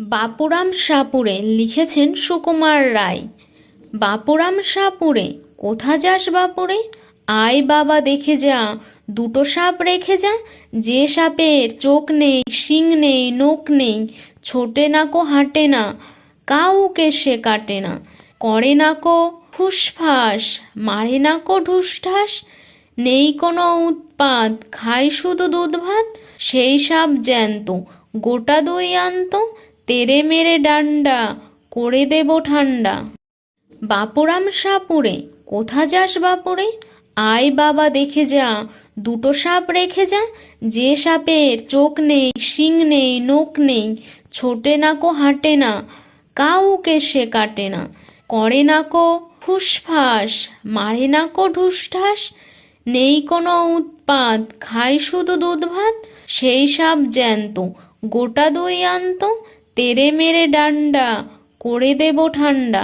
বাপুরাম সাপুরে লিখেছেন সুকুমার রায়। বাপুরাম সাপুরে কোথা যাস বাপুরে? আয় বাবা দেখে যা, দুটো সাপ রেখে যা। যে সাপের চোখ নেই, শিং নেই নোক নেই, ছোটে না কো, হাঁটে না, কাউকে সে কাটে না। করে না কো, ফুসফাস, মারে না কো, ঢুসঢাস। নেই কোনো উৎপাত খায় শুধু দুধ ভাত। সেই সাপ জ্যান্ত, গোটা দই আনত। তেরে মেরে ডান্ডা, করে দেব ঠান্ডা। বাপুরাম সাপুরে, কোথা যাস বাপুরে? আয় বাবা দেখে যা, দুটো সাপ রেখে যা। যে সাপের চোখ নেই, শিং নেই নোক নেই, ছোটে না কো, হাঁটে না, কাউকে সে কাটে না। করে না কো, ফুসফাস, মারে না কো, ঢুসঢাস। নেই কোনো উৎপাত খায় শুধু দুধ ভাত। সেই সাপ জ্যান্ত, গোটা দই আনত তেরে মেরে ডান্ডা করে দেব ঠান্ডা।